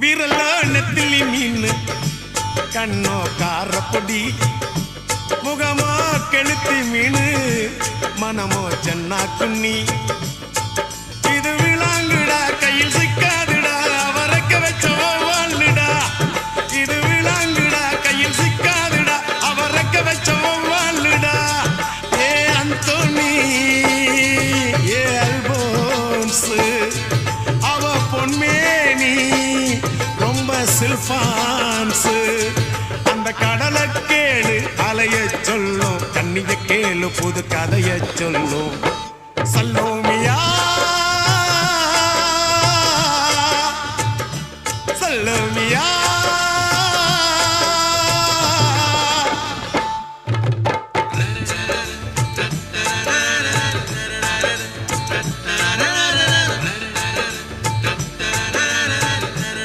விரலான தில்லி மீன் கண்ணோ காரப்பொடி முகமோ கெளுத்தி மீன் மனமோ சென்னா குன்னி ரொம்ப அந்த கடலை கேளு அலைய சொல்லும். கண்ணிய கேளு புது கதைய சொல்லும். சல்லோமியா. சல்லோமியா.